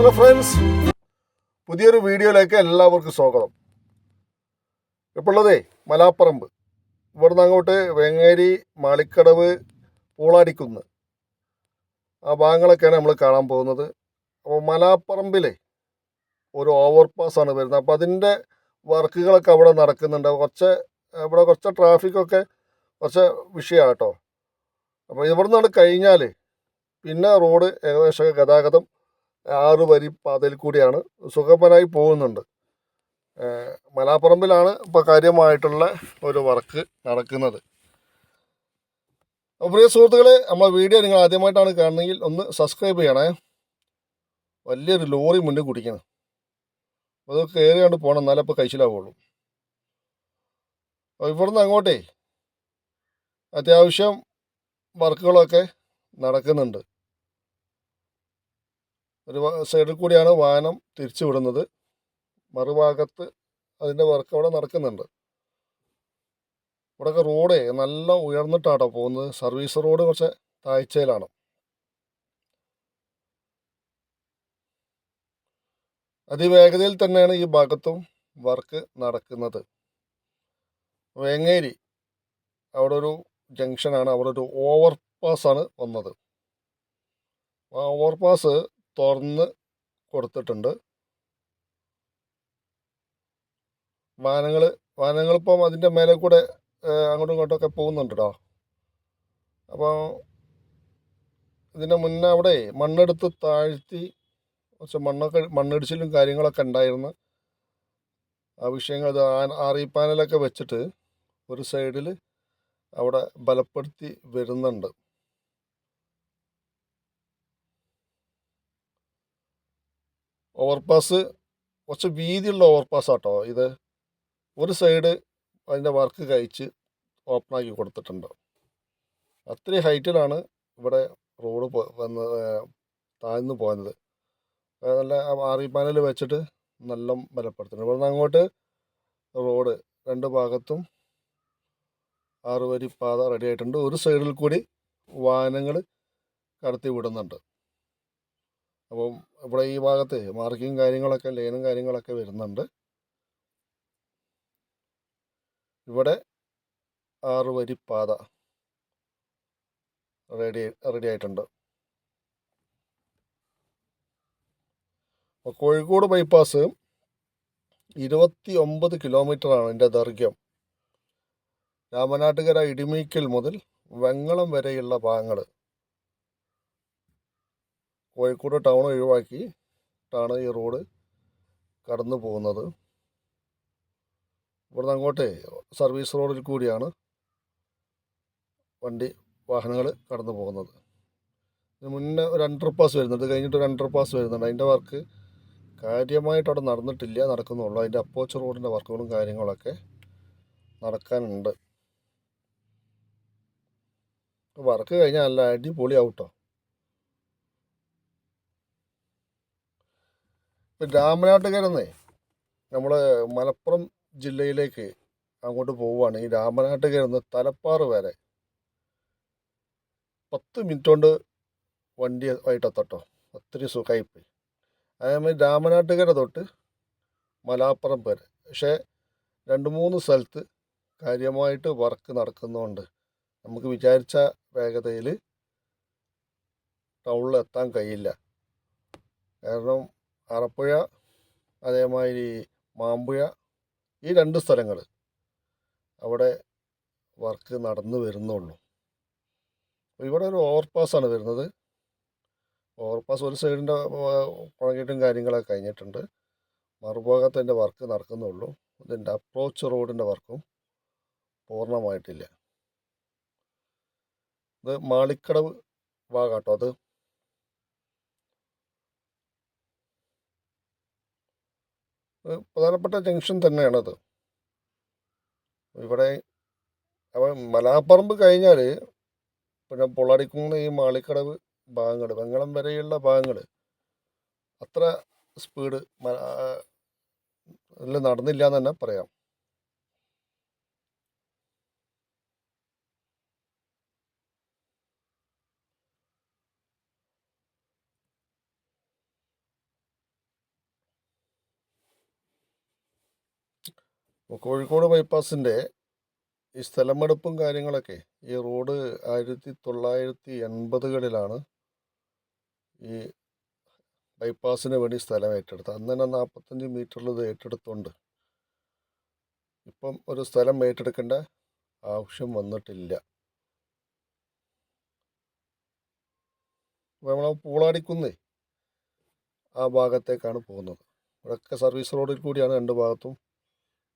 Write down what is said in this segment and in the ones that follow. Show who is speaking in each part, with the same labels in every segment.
Speaker 1: Hello friends പുതിയൊരു വീഡിയോയിലേക്ക് എല്ലാവർക്കും സ്വാഗതം. ഇപ്പോൾ ഉള്ളതേ? മലാപ്പറമ്പ്. ഇവിടുന്ന് അങ്ങോട്ട് വെങ്ങേരി മാളിക്കടവ് പൂളാടിക്കുന്ന്. ആ ഭാഗങ്ങളൊക്കെയാണ് നമ്മൾ കാണാൻ പോകുന്നത്. അപ്പോൾ മലാപ്പറമ്പിലെ ഒരു ഓവർ പാസ്സാണ് വരുന്നത്. അപ്പോൾ അതിന്റെ വർക്കുകളൊക്കെ അവിടെ നടക്കുന്നുണ്ട്. കുറച്ച് ഇവിടെ കുറച്ച് ട്രാഫിക്കൊക്കെ കുറച്ച് വിഷയമാണ് കേട്ടോ അപ്പോൾ ഇവിടുന്നാണ് കഴിഞ്ഞാൽ പിന്നെ റോഡ് ഏകദേശം ഗതാഗതം ആറ് വരി പാതയിൽ കൂടിയാണ് സുഗമനായി പോകുന്നുണ്ട്. മലാപ്പറമ്പിലാണ് ഇപ്പോൾ കാര്യമായിട്ടുള്ള ഒരു വർക്ക് നടക്കുന്നത്. അപ്പോൾ പ്രിയ സുഹൃത്തുക്കളെ നമ്മളെ വീഡിയോ നിങ്ങൾ ആദ്യമായിട്ടാണ് കാണുന്നതെങ്കിൽ ഒന്ന് സബ്സ്ക്രൈബ് ചെയ്യണേ. വലിയൊരു ലോറി മുന്നിൽ കുടിക്കണം. അത് കയറിയാണ്ട് പോകണം എന്നാലേ ഇപ്പോൾ കഴിച്ചിലാവുള്ളൂ. അപ്പോൾ ഇവിടുന്ന് അങ്ങോട്ടേ അത്യാവശ്യം വർക്കുകളൊക്കെ നടക്കുന്നുണ്ട്. ഒരു സൈഡിൽ കൂടിയാണ് വാഹനം തിരിച്ചു വിടുന്നത്. മറുഭാഗത്ത് അതിന്റെ വർക്ക് അവിടെ നടക്കുന്നുണ്ട്. ഇവിടെയൊക്കെ റോഡ് നല്ല ഉയർന്നിട്ടാട്ടോ പോകുന്നത്. സർവീസ് റോഡ് കുറച്ച് താഴ്ചയിലാണ് അതിവേഗതയിൽ തന്നെയാണ് ഈ ഭാഗത്തും വർക്ക് നടക്കുന്നത്. വേങ്ങേരി അവിടെ ഒരു ജംഗ്ഷനാണ് അവിടെ ഒരു ഓവർ ആണ് വന്നത്. ആ ഓവർ പാസ് തുറന്ന് കൊടുത്തിട്ടുണ്ട്. വാനങ്ങൾ വാനങ്ങളിപ്പം അതിന്റെ മേലെ കൂടെ അങ്ങോട്ടും ഇങ്ങോട്ടൊക്കെ പോകുന്നുണ്ട് കേട്ടോ അപ്പോൾ ഇതിന്റെ മുന്നേ അവിടെ മണ്ണെടുത്ത് താഴ്ത്തി കുറച്ച് മണ്ണൊക്കെ മണ്ണിടിച്ചിലും കാര്യങ്ങളൊക്കെ ഉണ്ടായിരുന്നു. ആ വിഷയങ്ങൾ ഇ പാനലൊക്കെ വെച്ചിട്ട് ഒരു സൈഡിൽ അവിടെ ബലപ്പെടുത്തി വരുന്നുണ്ട്. ഓവർപാസ് കുറച്ച് വീതിയുള്ള ഓവർപാസ് ആട്ടോ ഇത്. ഒരു സൈഡ് അതിന്റെ വർക്ക് കഴിച്ച് ഓപ്പൺ ആക്കി കൊടുത്തിട്ടുണ്ട്. അത്രയും ഹൈറ്റിലാണ് ഇവിടെ റോഡ് വന്ന് താഴ്ന്നു പോകുന്നത് നല്ല ആറി പാനൽ വെച്ചിട്ട് നല്ല ബലപ്പെടുത്തുന്നത് ഇവിടെ നിന്ന് അങ്ങോട്ട് റോഡ് രണ്ട് ഭാഗത്തും ആറുവരി പാത റെഡി ആയിട്ടുണ്ട്. ഒരു സൈഡിൽ കൂടി വാഹനങ്ങൾ കടത്തി വിടുന്നുണ്ട്. അപ്പം ഇവിടെ ഈ ഭാഗത്ത് മാർക്കിങ് കാര്യങ്ങളൊക്കെ ലൈനും കാര്യങ്ങളൊക്കെ വരുന്നുണ്ട്. ഇവിടെ ആറ് വരി പാത റെഡി റെഡി ആയിട്ടുണ്ട്. അപ്പോൾ കോഴിക്കോട് ബൈപ്പാസ് ഇരുപത്തി ഒമ്പത് കിലോമീറ്ററാണ് എന്റെ ദൈർഘ്യം. രാമനാട്ടുകര ഇടിമീക്കൽ മുതൽ വെങ്ങളം വരെയുള്ള ഭാഗങ്ങൾ. കോഴിക്കോട് ടൗൺ ഒഴിവാക്കിയിട്ടാണ് ഈ റോഡ് കടന്നു പോകുന്നത്. ഇവിടുന്ന് അങ്ങോട്ട് സർവീസ് റോഡിൽ കൂടിയാണ് വണ്ടി വാഹനങ്ങൾ കടന്നു പോകുന്നത്. മുന്നേ ഒരു അണ്ടർ പാസ് വരുന്നുണ്ട് കഴിഞ്ഞിട്ട് ഒരു അണ്ടർ പാസ് വരുന്നുണ്ട്. അതിന്റെ വർക്ക് കാര്യമായിട്ട് അവിടെ നടന്നിട്ടില്ല നടക്കുന്നുള്ളൂ. അതിന്റെ അപ്പോച്ച് റോഡിന്റെ വർക്കുകളും കാര്യങ്ങളൊക്കെ നടക്കാനുണ്ട്. വർക്ക് കഴിഞ്ഞാൽ നല്ല അടിപൊളി ഔട്ടോ. ഇപ്പം രാമനാട്ടുകരന്നേ നമ്മൾ മലപ്പുറം ജില്ലയിലേക്ക് അങ്ങോട്ട് പോവുകയാണ് ഈ രാമനാട്ടുകരന്ന് തലപ്പാറ് വരെ പത്ത് മിനിറ്റ് കൊണ്ട് വണ്ടി ആയിട്ട് ഒത്തിരി സുഖമായിപ്പോയി അതേമാതിരി രാമനാട്ടുകര തൊട്ട് മലാപ്പുറം വരെ. പക്ഷേ രണ്ട് മൂന്ന് സ്ഥലത്ത് കാര്യമായിട്ട് വർക്ക് നടക്കുന്നതുകൊണ്ട് നമുക്ക് വിചാരിച്ച വേഗതയിൽ ടൗണിൽ എത്താൻ കഴിയില്ല. കാരണം ആറപ്പുഴ അതേമാതിരി മാമ്പുഴ ഈ രണ്ട് സ്ഥലങ്ങൾ അവിടെ വർക്ക് നടന്നു വരുന്നുള്ളൂ. ഇവിടെ ഒരു ഓവർപാസ്സാണ് വരുന്നത്. ഓവർപാസ് ഒരു സൈഡിന്റെ കോൺക്രീറ്റും കാര്യങ്ങളൊക്കെ കഴിഞ്ഞിട്ടുണ്ട്. മറുഭാഗത്ത് അതിന്റെ വർക്ക് നടക്കുന്നുള്ളൂ. ഇതിന്റെ അപ്രോച്ച് റോഡിന്റെ വർക്കും പൂർണമായിട്ടില്ല. ഇത് മാളിക്കടവ് ഭാഗാട്ടോ അത്? പ്രധാനപ്പെട്ട ജംഗ്ഷൻ തന്നെയാണത്. ഇവിടെ മലാപ്പറമ്പ് കഴിഞ്ഞാൽ പിന്നെ പൊള്ളാടിക്കുന്ന് ഈ മാളിക്കടവ് ഭാഗങ്ങൾ വെങ്ങളം വരെയുള്ള ഭാഗങ്ങൾ അത്ര സ്പീഡ് ഇതിൽ നടന്നില്ല എന്ന് തന്നെ പറയാം. കോഴിക്കോട് ബൈപ്പാസിന്റെ ഈ സ്ഥലമെടുപ്പും കാര്യങ്ങളൊക്കെ ഈ റോഡ് ആയിരത്തി തൊള്ളായിരത്തി എൺപതുകളിലാണ് ഈ ബൈപ്പാസിന് വേണ്ടി സ്ഥലം ഏറ്റെടുത്തത്. അന്ന് തന്നെ നാൽപ്പത്തഞ്ച് മീറ്ററിൽ ഇത് ഏറ്റെടുത്തുണ്ട്. ഇപ്പം ഒരു സ്ഥലം ഏറ്റെടുക്കേണ്ട ആവശ്യം വന്നിട്ടില്ല. അപ്പോൾ നമ്മൾ പൂളാടിക്കുന്നേ ആ ഭാഗത്തേക്കാണ് പോകുന്നത്. ഇവിടെയൊക്കെ സർവീസ് റോഡിൽ കൂടിയാണ് രണ്ട് ഭാഗത്തും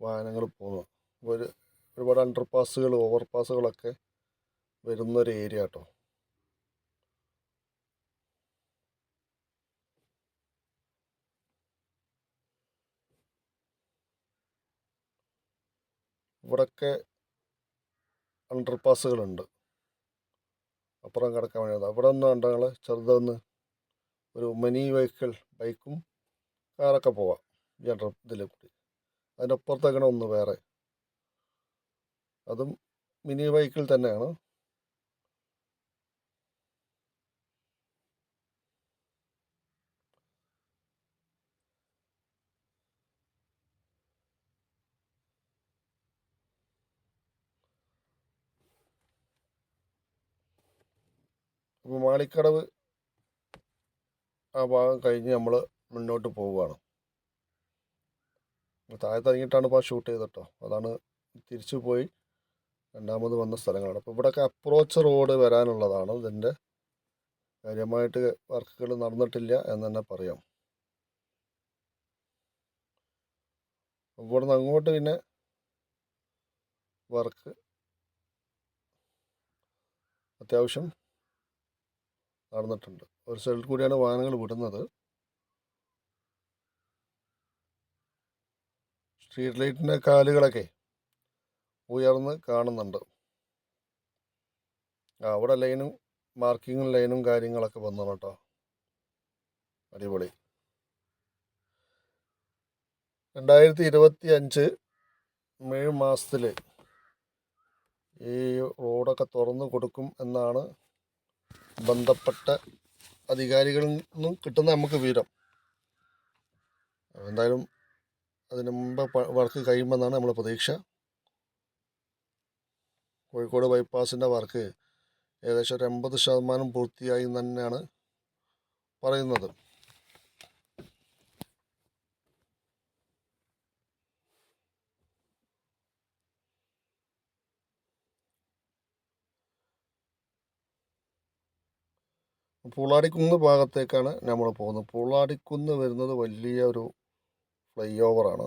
Speaker 1: വാഹനങ്ങൾ പോകുന്നത് ഒരു ഒരുപാട് അണ്ടർ പാസുകൾ ഓവർ പാസുകളൊക്കെ വരുന്നൊരു ഏരിയ കേട്ടോ ഇവിടൊക്കെ അണ്ടർ പാസുകളുണ്ട് അപ്പുറം കിടക്കാൻ വേണ്ടി അവിടെ ഒന്ന് കണ്ട ചെറുതൊന്ന് ഒരു മിനി വെഹിക്കിൾ ബൈക്കും കാറൊക്കെ പോവാം. ഈ അണ്ടർ ഇതിൽ കൂടി. അതിന്റെ ഒന്ന് വേറെ. അതും മിനി ബൈക്കിൽ തന്നെയാണ്. അപ്പോൾ മാളിക്കടവ് ആ ഭാഗം കഴിഞ്ഞ് നമ്മൾ മുന്നോട്ട് പോവുകയാണ്. താഴത്ത് ഇറങ്ങിയിട്ടാണ് ഇപ്പോൾ ഷൂട്ട് ചെയ്തിട്ടോ അതാണ് തിരിച്ചു പോയി രണ്ടാമത് വന്ന സ്ഥലങ്ങളാണ്. അപ്പോൾ ഇവിടെയൊക്കെ അപ്രോച്ച് റോഡ് വരാനുള്ളതാണ്. ഇതിന്റെ കാര്യമായിട്ട് വർക്കുകൾ നടന്നിട്ടില്ല എന്ന് തന്നെ പറയാം. ഇവിടെ നിന്ന് അങ്ങോട്ട് പിന്നെ വർക്ക് അത്യാവശ്യം നടന്നിട്ടുണ്ട്. ഒരു സൈഡിൽ കൂടിയാണ് വാഹനങ്ങൾ വിടുന്നത്. സ്ട്രീറ്റ് ലൈറ്റിന്റെ കാലുകളൊക്കെ ഉയർന്ന് കാണുന്നുണ്ട്. അവിടെ ലൈനും മാർക്കിങ്ങും ലൈനും കാര്യങ്ങളൊക്കെ വന്നു കേട്ടോ. അടിപൊളി. രണ്ടായിരത്തി ഇരുപത്തി അഞ്ച് മെയ് മാസത്തിൽ ഈ റോഡൊക്കെ തുറന്നു കൊടുക്കും എന്നാണ് ബന്ധപ്പെട്ട അധികാരികളിൽ നിന്നും കിട്ടുന്ന നമുക്ക് വിവരം. എന്തായാലും അതിന് മുമ്പ് വർക്ക് കഴിയുമെന്നാണ് നമ്മൾ പ്രതീക്ഷ. കോഴിക്കോട് ബൈപ്പാസിന്റെ വർക്ക് ഏകദേശം ഒരു എൺപത് ശതമാനം പൂർത്തിയായി തന്നെയാണ് പറയുന്നത്. പൂളാടിക്കുന്ന് ഭാഗത്തേക്കാണ് നമ്മൾ പോകുന്നത്. പൂളാടിക്കുന്ന് വരുന്നത് വലിയ ഒരു ഫ്ലൈ ഓവറാണ്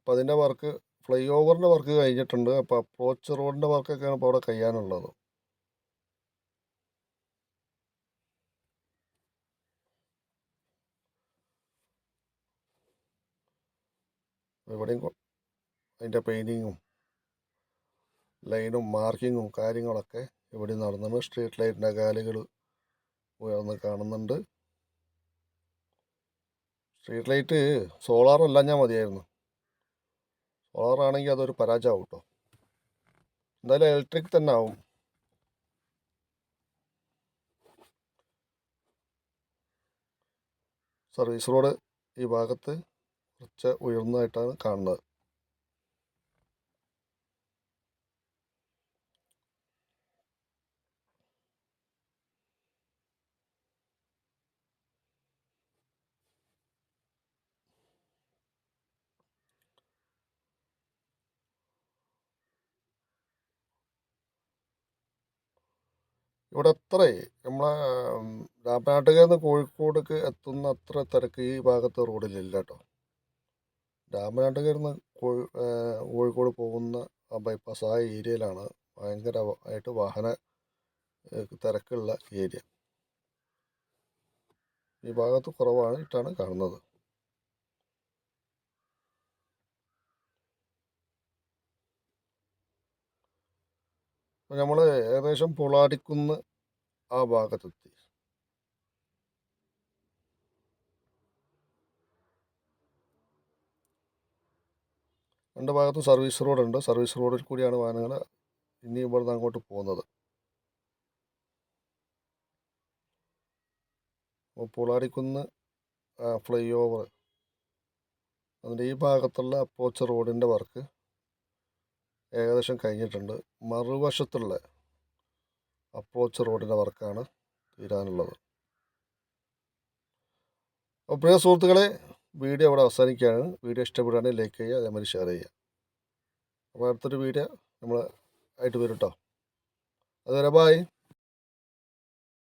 Speaker 1: അപ്പോൾ അതിന്റെ വർക്ക് ഫ്ലൈ ഓവറിന്റെ വർക്ക് കഴിഞ്ഞിട്ടുണ്ട്. അപ്പോൾ അപ്രോച്ച് റോഡിന്റെ വർക്കൊക്കെയാണ് ഇപ്പോൾ അവിടെ കഴിയാനുള്ളത്. ഇവിടെയും അതിന്റെ പെയിന്റിങ്ങും ലൈനും മാർക്കിങ്ങും കാര്യങ്ങളൊക്കെ ഇവിടെ നടന്നുണ്ട് സ്ട്രീറ്റ് ലൈറ്റിന്റെ കാലുകൾ ഉയർന്ന് കാണുന്നുണ്ട്. സ്ട്രീറ്റ് ലൈറ്റ് സോളാർ ഞാൻ മതിയായിരുന്നു. സോളാർ ആണെങ്കിൽ അതൊരു പരാജയമാവും കേട്ടോ എന്തായാലും ഇലക്ട്രിക് തന്നെ ആവും. സർവീസ് റോഡ് ഈ ഭാഗത്ത് കുറച്ച് ഉയർന്നതായിട്ടാണ് കാണുന്നത്. ഇവിടെ അത്ര നമ്മളെ രാമനാട്ടുകയിൽ നിന്ന് കോഴിക്കോടേക്ക് എത്തുന്ന അത്ര തിരക്ക് ഈ ഭാഗത്ത് റോഡിലില്ല കേട്ടോ രാമനാട്ടുകയിൽ നിന്ന് കോഴി കോഴിക്കോട് പോകുന്ന ആ ബൈപ്പാസ് ആ ഏരിയയിലാണ് ഭയങ്കര ആയിട്ട് വാഹന തിരക്കുള്ള ഏരിയ ഈ ഭാഗത്ത് കുറവാണ് ഇട്ടാണ് കാണുന്നത്. നമ്മൾ ഏകദേശം പൊളാടിക്കുന്ന് ആ ഭാഗത്തെത്തി. രണ്ട് ഭാഗത്തും സർവീസ് റോഡുണ്ട് സർവീസ് റോഡിൽ കൂടിയാണ് വാഹനങ്ങൾ ഇനി ഇവിടുന്ന് അങ്ങോട്ട് പോകുന്നത്. അപ്പോൾ പൊളാടിക്കുന്ന് ഫ്ലൈ ഓവർ അതിന്റെ ഈ ഭാഗത്തുള്ള അപ്പോച്ച് റോഡിന്റെ വർക്ക് ഏകദേശം കഴിഞ്ഞിട്ടുണ്ട്. മറുവശത്തുള്ള അപ്രോച്ച് റോഡിന്റെ വർക്കാണ് തീരാനുള്ളത്. അപ്പോൾ പ്രിയ സുഹൃത്തുക്കളെ വീഡിയോ അവിടെ അവസാനിക്കുകയാണ്. വീഡിയോ ഇഷ്ടപ്പെടുകയാണെങ്കിൽ ലൈക്ക് ചെയ്യുക അതേമാതിരി ഷെയർ ചെയ്യുക. അപ്പോൾ അടുത്തൊരു വീഡിയോ നമ്മൾ ആയിട്ട് വരും കേട്ടോ അതുവരെ ബായ്